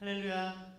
할렐루야.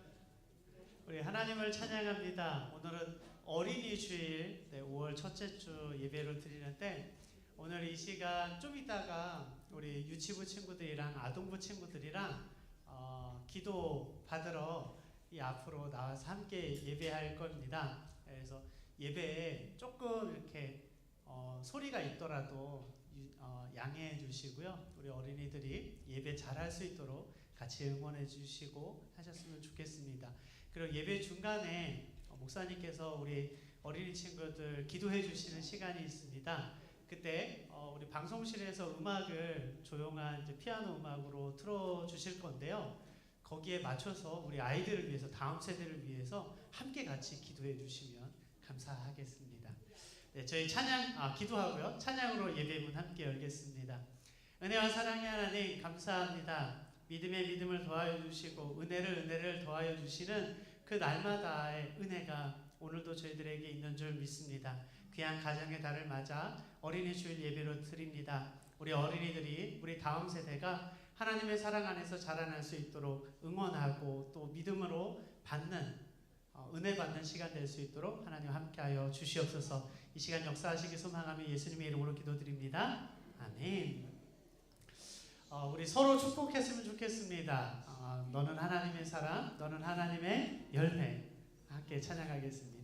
우리 하나님을 찬양합니다. 오늘은 어린이 주일 네, 5월 첫째 주 예배를 드리는데 오늘 이 시간 좀 이따가 우리 유치부 친구들이랑 아동부 친구들이랑 어, 기도 받으러 이 앞으로 나와서 함께 예배할 겁니다. 그래서 예배에 조금 이렇게 어, 소리가 있더라도 유- 어, 양해해 주시고요. 우리 어린이들이 예배 잘할 수 있도록 같이 응원해 주시고 하셨으면 좋겠습니다. 그리고 예배 중간에 어, 목사님께서 우리 어린이 친구들 기도해 주시는 시간이 있습니다. 그때 어, 우리 방송실에서 음악을 조용한 피아노 음악으로 틀어 주실 건데요. 거기에 맞춰서 우리 아이들을 위해서 다음 세대를 위해서 함께 같이 기도해 주시면 감사하겠습니다. 네, 저희 찬양 아 기도하고요. 찬양으로 예배문 함께 열겠습니다. 은혜와 사랑의 하나님 감사합니다. 믿음의 믿음을 더하여 주시고 은혜를 은혜를 더하여 주시는 그 날마다의 은혜가 오늘도 저희들에게 있는 줄 믿습니다. 귀한 가정의 달을 맞아 어린이 주일 예배로 드립니다. 우리 어린이들이 우리 다음 세대가 하나님의 사랑 안에서 자라날 수 있도록 응원하고 또 믿음으로 받는 어, 은혜 받는 시간 될 수 있도록 하나님 함께하여 주시옵소서. 이 시간 역사하시기 소망하며 예수님의 이름으로 기도드립니다. 아멘. 어, 우리 서로 축복했으면 좋겠습니다. 어, 너는 하나님의 사람, 너는 하나님의 열매. 함께 찬양하겠습니다.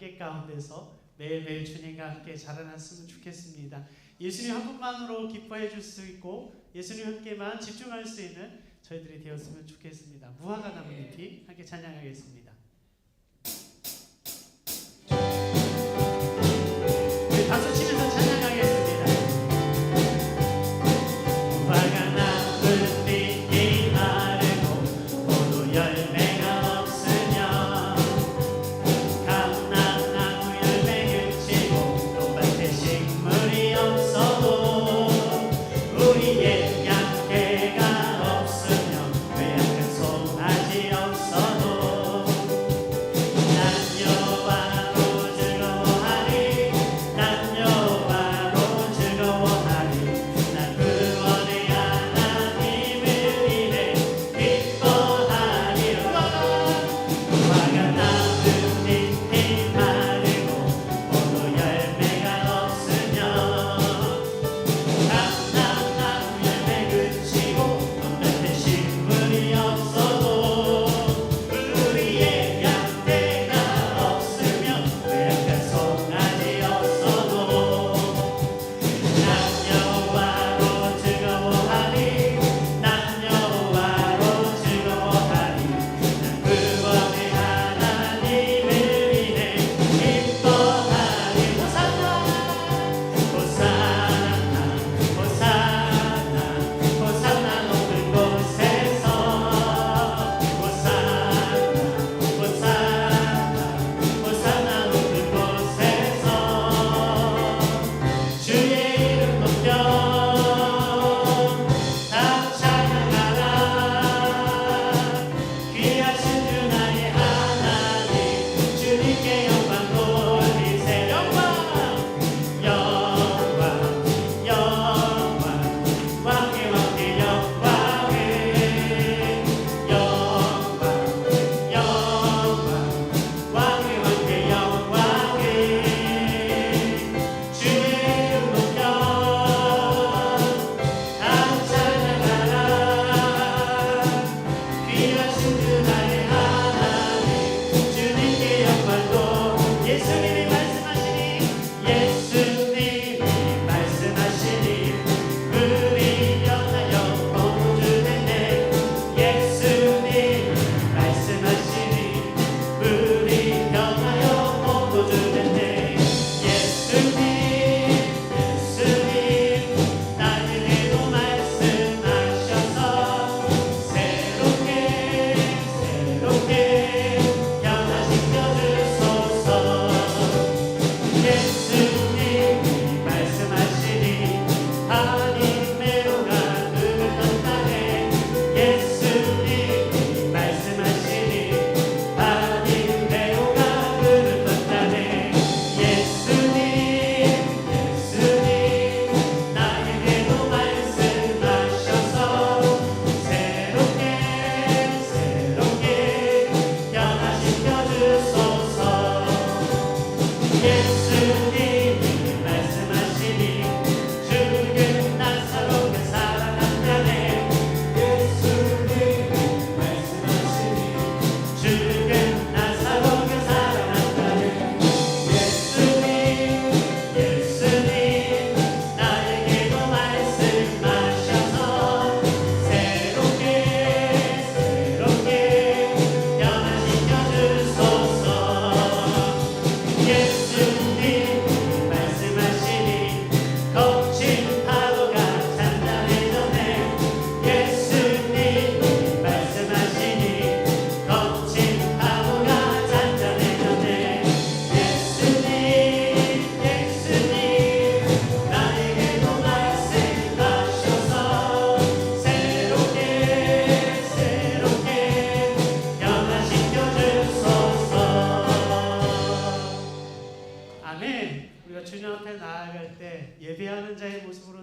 관계 가운데서 매일매일 주님과 함께 자라났으면 좋겠습니다. 예수님 한 분만으로 기뻐해 줄 수 있고 예수님 함께만 집중할 수 있는 저희들이 되었으면 좋겠습니다. 무화과 나무잎이 함께 찬양하겠습니다.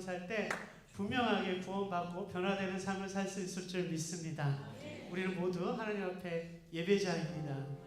살 때 분명하게 구원받고 변화되는 삶을 살 수 있을 줄 믿습니다. 우리는 모두 하나님 앞에 예배자입니다.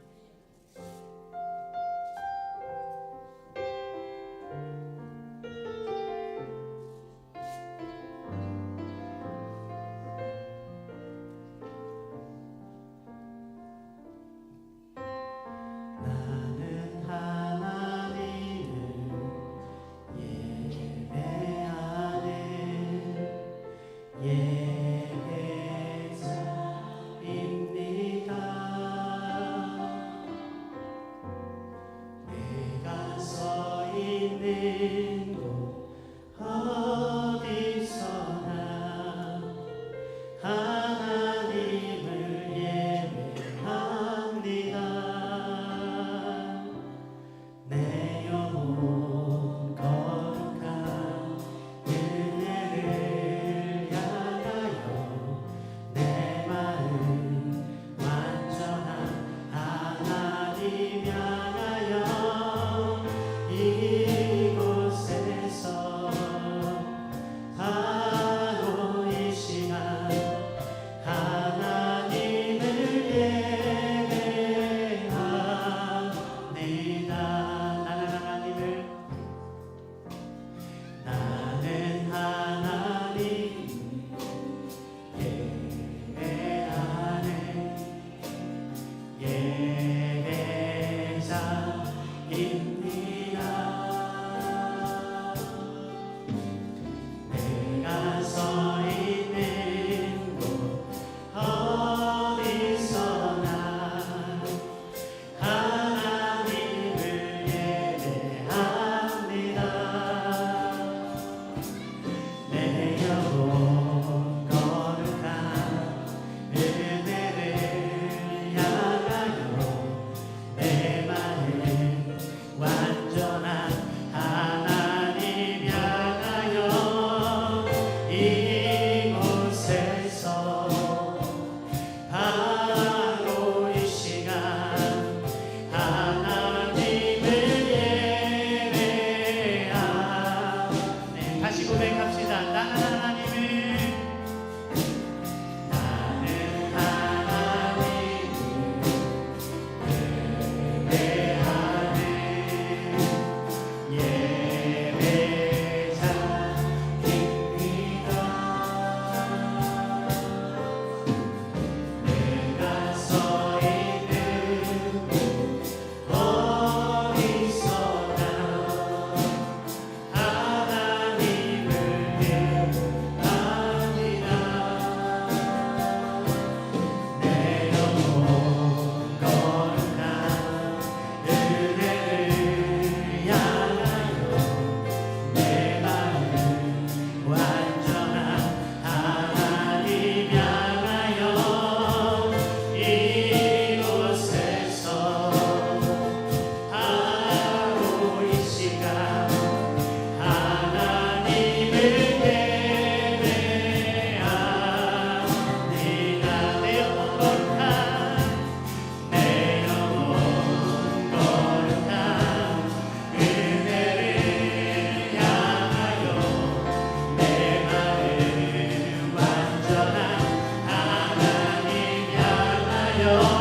Oh.